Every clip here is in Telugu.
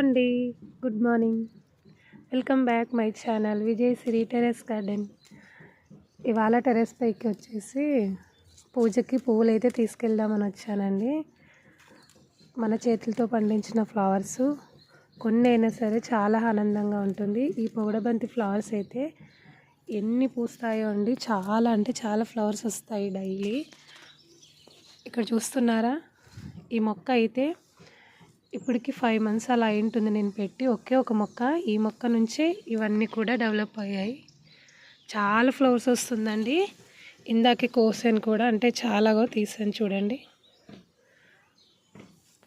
అండి. Good morning welcome back my channel Vijay Sri terrace garden ఇవాళ టెరెస్ పైకి వచ్చేసి పూజకి పువ్వులు అయితే తీసుకెళ్దామని వచ్చానండి. మన చేతులతో పండించిన ఫ్లవర్స్ కొన్ని అయినా సరే చాలా ఆనందంగా ఉంటుంది. ఈ పొగడబంతి ఫ్లవర్స్ అయితే ఎన్ని పూస్తాయో అండి. చాలా అంటే చాలా ఫ్లవర్స్ వస్తాయి డైలీ. ఇక్కడ చూస్తున్నారా? ఈ మొక్క అయితే ఇప్పటికి ఫైవ్ మంత్స్ అలా అయింటుంది. నేను పెట్టి ఒకే ఒక మొక్క ఈ మొక్క నుంచే ఇవన్నీ కూడా డెవలప్ అయ్యాయి. చాలా ఫ్లవర్స్ వస్తుందండి. ఇందాకే కోసాను కూడా అంటే చాలాగా తీసాను చూడండి.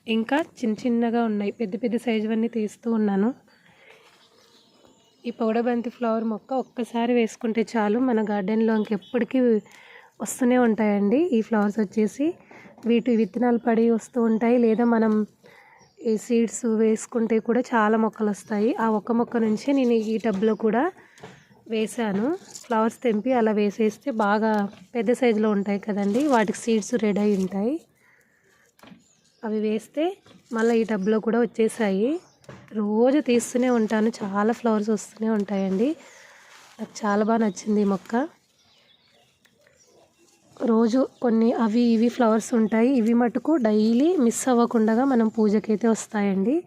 ఇంకా చిన్న చిన్నగా ఉన్నాయి. పెద్ద పెద్ద సైజువన్నీ తీస్తూ ఉన్నాను. ఈ పౌడబంతి ఫ్లవర్ మొక్క ఒక్కసారి వేసుకుంటే చాలు మన గార్డెన్లో ఇంకెప్పటికీ వస్తూనే ఉంటాయండి. ఈ ఫ్లవర్స్ వచ్చేసి వీటి విత్తనాలు పడి వస్తూ ఉంటాయి. లేదా మనం సీడ్స్ వేసుకుంటే కూడా చాలా మొక్కలు వస్తాయి. ఆ ఒక్క మొక్క నుంచే నేను ఈ టబ్లో కూడా వేసాను ఫ్లవర్స్ తెంపి అలా వేసేస్తే బాగా పెద్ద సైజులో ఉంటాయి కదండి. వాటికి సీడ్స్ రెడీ అయి ఉంటాయి. అవి వేస్తే మళ్ళీ ఈ టబ్లో కూడా వచ్చేసాయి. రోజు తీస్తూనే ఉంటాను. చాలా ఫ్లవర్స్ వస్తూనే ఉంటాయండి. నాకు చాలా బాగా నచ్చింది ఈ మొక్క. రోజు కొన్ని అవి ఇవి ఫ్లవర్స్ ఉంటాయి. ఇవి మటుకు డైలీ మిస్ అవ్వకుండా మనం పూజకైతే వస్తాయండి.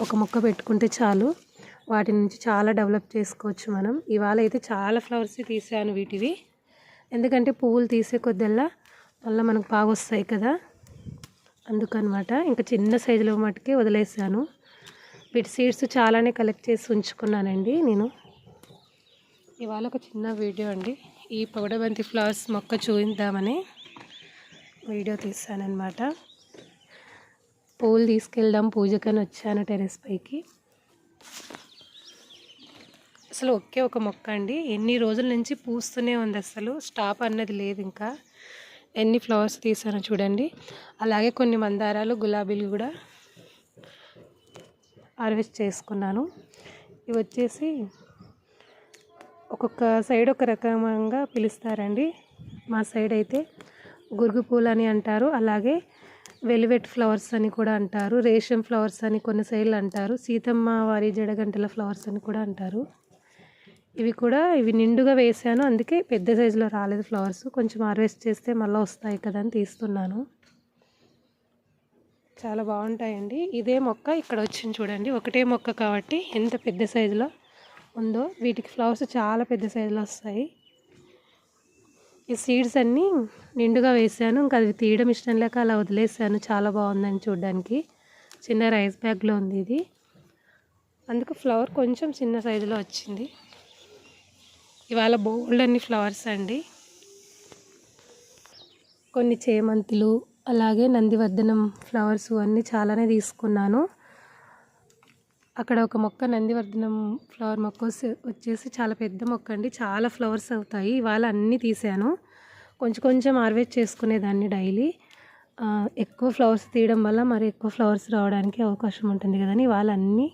ఒక మొక్క పెట్టుకుంటే చాలు. వాటి నుంచి చాలా డెవలప్ చేసుకోవచ్చు మనం. ఇవాళ అయితే చాలా ఫ్లవర్స్ తీసాను వీటివి. ఎందుకంటే పువ్వులు తీసే కొద్దల్లా మళ్ళీ మనకు బాగా వస్తాయి కదా. అందుకనమాట ఇంకా చిన్న సైజులో మటుకే వదిలేసాను. వీటి సీడ్స్ చాలానే కలెక్ట్ చేసి ఉంచుకున్నానండి నేను. ఇవాళ ఒక చిన్న వీడియో అండి. ఈ పొగడబంతి ఫ్లవర్స్ మొక్క చూపిద్దామని వీడియో తీస్తానమాట పూలు తీసుకెళ్దాం. పూజకని వచ్చాను టెరెస్ పైకి. అసలు ఒకే ఒక మొక్క అండి. ఎన్ని రోజుల నుంచి పూస్తూనే ఉంది అసలు. స్టాప్ అన్నది లేదు ఇంకా. ఎన్ని ఫ్లవర్స్ తీసానో చూడండి. అలాగే కొన్ని మందారాలు గులాబీలు కూడా హార్వెస్ట్ చేసుకున్నాను. ఇవి వచ్చేసి ఒక్కొక్క సైడ్ ఒక రకంగా పిలుస్తారండి. మా సైడ్ అయితే గురుగు పూలు అని అంటారు. అలాగే వెలివెట్ ఫ్లవర్స్ అని కూడా అంటారు. రేషం ఫ్లవర్స్ అని కొన్ని సైడ్లు అంటారు. సీతమ్మ వారి జడగంటల ఫ్లవర్స్ అని కూడా అంటారు. ఇవి కూడా ఇవి నిండుగా వేసాను అందుకే పెద్ద సైజులో రాలేదు ఫ్లవర్స్. కొంచెం హార్వెస్ట్ చేస్తే మళ్ళీ వస్తాయి కదా అని తీస్తున్నాను. చాలా బాగుంటాయండి. ఇదే మొక్క ఇక్కడ వచ్చింది చూడండి. ఒకటే మొక్క కాబట్టి ఎంత పెద్ద సైజులో ఉందో వీటికి ఫ్లవర్స్ చాలా పెద్ద సైజులో వస్తాయి. ఈ సీడ్స్ అన్నీ నిండుగా వేసాను. ఇంకా అది తీయడం ఇష్టం లేక అలా వదిలేసాను. చాలా బాగుందని చూడడానికి. చిన్న రైస్ బ్యాగ్లో ఉంది ఇది. అందుకు ఫ్లవర్ కొంచెం చిన్న సైజులో వచ్చింది. ఇవాళ బోల్డ్ అన్ని ఫ్లవర్స్ అండి. కొన్ని చేమంతులు అలాగే నందివర్ధనం ఫ్లవర్స్ అన్నీ చాలానే తీసుకున్నాను. అక్కడ ఒక మొక్క నందివర్ధనం ఫ్లవర్ మొక్క వచ్చేసి చాలా పెద్ద మొక్క అండి. చాలా ఫ్లవర్స్ అవుతాయి. ఇవాళ అన్నీ తీసాను. కొంచెం కొంచెం హార్వెస్ట్ చేసుకునేదాన్ని డైలీ. ఎక్కువ ఫ్లవర్స్ తీయడం వల్ల మరి ఎక్కువ ఫ్లవర్స్ రావడానికి అవకాశం ఉంటుంది కదని ఇవాళ అన్నీ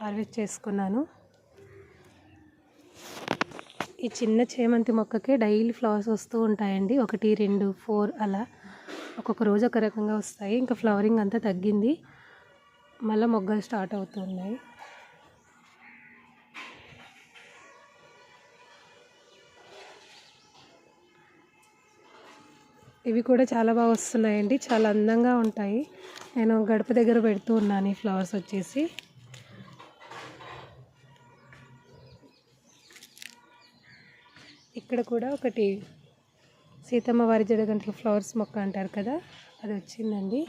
హార్వెస్ట్ చేసుకున్నాను. ఈ చిన్న చేమంతి మొక్కకే డైలీ ఫ్లవర్స్ వస్తూ ఉంటాయండి. ఒకటి రెండు ఫోర్ అలా ఒక్కొక్క రోజు ఒక రకంగా వస్తాయి. ఇంకా ఫ్లవరింగ్ అంతా తగ్గింది. మళ్ళీ మొగ్గలు స్టార్ట్ అవుతున్నాయి. ఇవి కూడా చాలా బాగా వస్తున్నాయండి. చాలా అందంగా ఉంటాయి. నేను గడప దగ్గర పెడుతూ ఉన్నాను ఈ ఫ్లవర్స్ వచ్చేసి. ఇక్కడ కూడా ఒకటి సీతమ్మ వారి జడగంటల ఫ్లవర్స్ మొక్క అంటారు కదా అది వచ్చిందండి.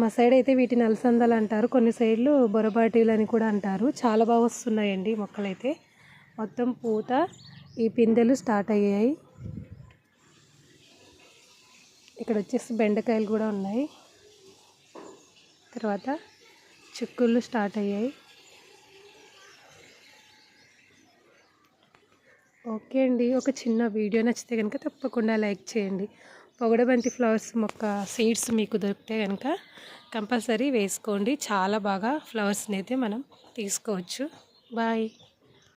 మా సైడ్ అయితే వీటిని అలసందలు అంటారు. కొన్ని సైడ్లు బొరబాటీలు అని కూడా అంటారు. చాలా బాగా వస్తున్నాయండి మొక్కలైతే. మొత్తం పూత ఈ పిందెలు స్టార్ట్ అయ్యాయి. ఇక్కడ వచ్చేసి బెండకాయలు కూడా ఉన్నాయి. తర్వాత చిక్కుళ్ళు స్టార్ట్ అయ్యాయి. ఓకే అండి. ఒక చిన్న వీడియో నచ్చితే కనుక తప్పకుండా లైక్ చేయండి. పొగడబంతి ఫ్లవర్స్ మొక్క సీడ్స్ మీకు దొరికితే కనుక కంపల్సరీ వేసుకోండి. చాలా బాగా ఫ్లవర్స్ని అయితే మనం తీసుకోవచ్చు. బాయ్.